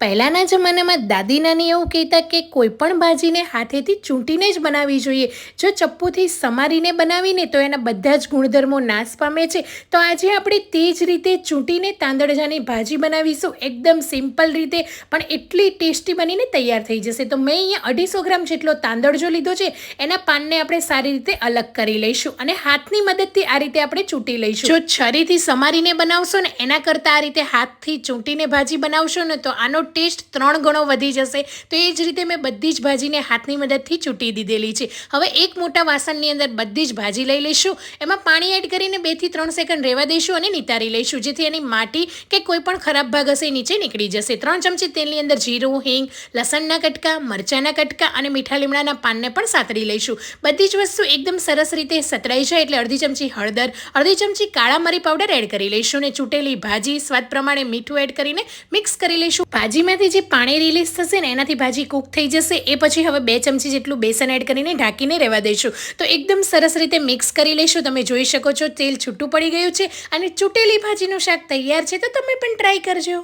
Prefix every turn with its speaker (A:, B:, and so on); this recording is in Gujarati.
A: પહેલાંના જમાનામાં દાદી નાની એવું કહેતા કે કોઈ પણ ભાજીને હાથેથી ચૂંટીને જ બનાવવી જોઈએ. જો ચપ્પુથી સમારીને બનાવીને તો એના બધા જ ગુણધર્મો નાશ પામે છે. તો આજે આપણે તે જ રીતે ચૂંટીને તાંદળજાની ભાજી બનાવીશું. એકદમ સિમ્પલ રીતે, પણ એટલી ટેસ્ટી બનીને તૈયાર થઈ જશે. તો મેં અહીંયા અઢીસો ગ્રામ જેટલો તાંદળજો લીધો છે. એના પાનને આપણે સારી રીતે અલગ કરી લઈશું અને હાથની મદદથી આ રીતે આપણે ચૂંટી લઈશું. જો છરીથી સમારીને બનાવશો ને એના કરતાં આ રીતે હાથથી ચૂંટીને ભાજી બનાવશો ને તો આનો ટેસ્ટ ત્રણ ગણો વધી જશે. તો એ જ રીતે મેં બધી જ ભાજીને હાથની મદદથી ચૂંટી દીધેલી છે. હવે એક મોટા વાસણની અંદર બધી જ ભાજી લઈ લઈશું. એમાં પાણી એડ કરીને બેથી ત્રણ સેકન્ડ રહેવા દઈશું અને નિતારી લઈશું. જેથી એની માટી કે કોઈ પણ ખરાબ ભાગ હશે નીચે નીકળી જશે. ત્રણ ચમચી તેલની અંદર જીરું, હિંગ, લસણના કટકા, મરચાંના કટકા અને મીઠા લીમડાના પાનને પણ સાતરી લઈશું. બધી જ વસ્તુ એકદમ સરસ રીતે સતરાઈ જાય એટલે અડધી ચમચી હળદર, અડધી ચમચી કાળા મરી પાવડર એડ કરી લઈશું અને ચૂંટેલી ભાજી સ્વાદ પ્રમાણે મીઠું એડ કરીને મિક્સ કરી લઈશું. ભાજીમાંથી જે પાણી રિલીઝ થશે ને, એનાથી ભાજી કૂક થઈ જશે. એ પછી હવે બે ચમચી જેટલું બેસન એડ કરીને ઢાંકીને રહેવા દઈશું. તો એકદમ સરસ રીતે મિક્સ કરી લઈશું. તમે જોઈ શકો છો, તેલ છૂટું પડી ગયું છે અને ચૂંટેલી ભાજીનું શાક તૈયાર છે, તો તમે પણ ટ્રાય કરજો.